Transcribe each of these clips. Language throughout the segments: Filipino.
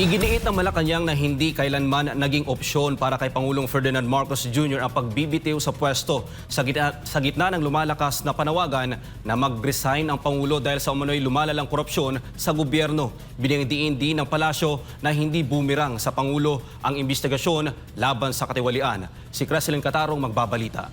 Iginiit ng Malacanang na hindi kailanman naging opsyon para kay Pangulong Ferdinand Marcos Jr. ang pagbibitiw sa pwesto sa gitna, sa gitna ng lumalakas na panawagan na mag-resign ang Pangulo dahil sa umano'y lumalalang korupsyon sa gobyerno. Binigdiin din ng palasyo na hindi bumirang sa Pangulo ang investigasyon laban sa katiwalian. Si Creslin Catarong magbabalita.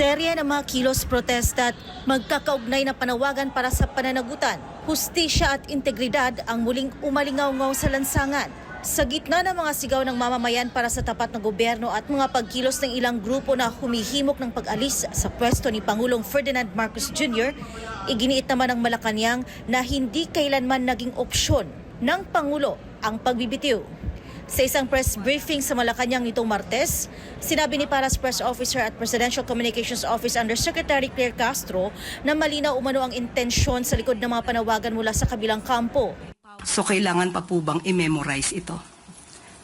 Serye ng mga kilos protesta at magkakaugnay na panawagan para sa pananagutan, hustisya at integridad ang muling umalingaw-ngaw sa lansangan. Sa gitna ng mga sigaw ng mamamayan para sa tapat na gobyerno at mga pagkilos ng ilang grupo na humihimok ng pag-alis sa pwesto ni Pangulong Ferdinand Marcos Jr., iginiit naman ng Malacanang na hindi kailanman naging opsyon ng Pangulo ang pagbibitiw. Sa isang press briefing sa Malacanang nitong Martes, sinabi ni Paras Press Officer at Presidential Communications Office Undersecretary Claire Castro na malinaw umano ang intensyon sa likod ng mga panawagan mula sa kabilang kampo. So kailangan pa po bang i-memorize ito?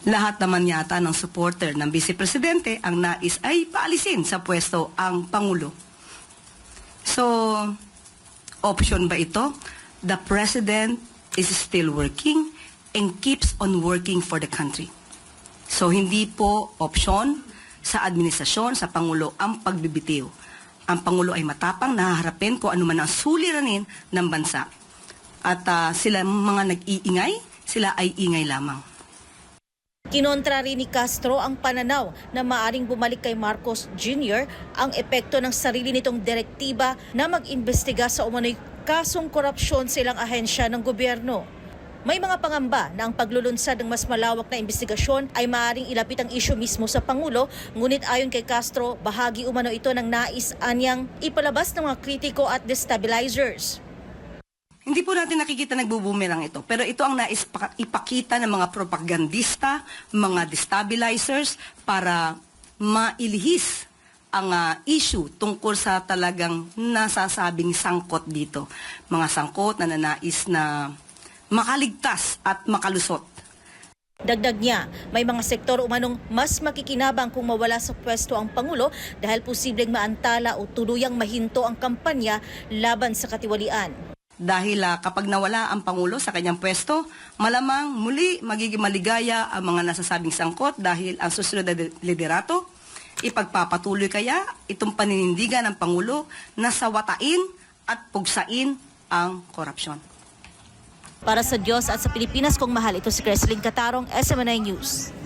Lahat naman yata ng supporter ng Vice Presidente ang nais ay paalisin sa pwesto ang Pangulo. So, option ba ito? The President is still working and keeps on working for the country. So, hindi po option sa administrasyon, sa Pangulo, ang pagbibitiw. Ang Pangulo ay matapang, nahaharapin kung ano man ang suliranin ng bansa. At ah, sila mga nag-iingay, sila ay ingay lamang. Kinontra rin ni Castro ang pananaw na maaring bumalik kay Marcos Jr. ang epekto ng sarili nitong direktiba na mag-imbestiga sa umano'y kasong korupsyon sa ilang ahensya ng gobyerno. May mga pangamba na ang paglulunsad ng mas malawak na investigasyon ay maaaring ilapit ang isyu mismo sa Pangulo, ngunit ayon kay Castro, bahagi umano ito ng nais anyang ipalabas ng mga kritiko at destabilizers. Hindi po natin nakikita nagbubumerang ito, pero ito ang nais pa- ipakita ng mga propagandista, mga destabilizers para mailihis ang ah, issue tungkol sa talagang nasasabing sangkot dito. Mga sangkot na nanais na makaligtas at makalusot. Dagdag niya, may mga sektor umanong mas makikinabang kung mawala sa pwesto ang Pangulo dahil posibleng maantala o tuluyang mahinto ang kampanya laban sa katiwalian. Dahil ah, kapag nawala ang Pangulo sa kanyang pwesto, malamang muli magiging maligaya ang mga nasasabing sangkot dahil ang susunod na de- liderato, ipagpapatuloy kaya itong paninindigan ng Pangulo na sawatain at pugsain ang korupsyon. Para sa Diyos at sa Pilipinas kong mahal, ito si Creslin Catarong, SMNI News.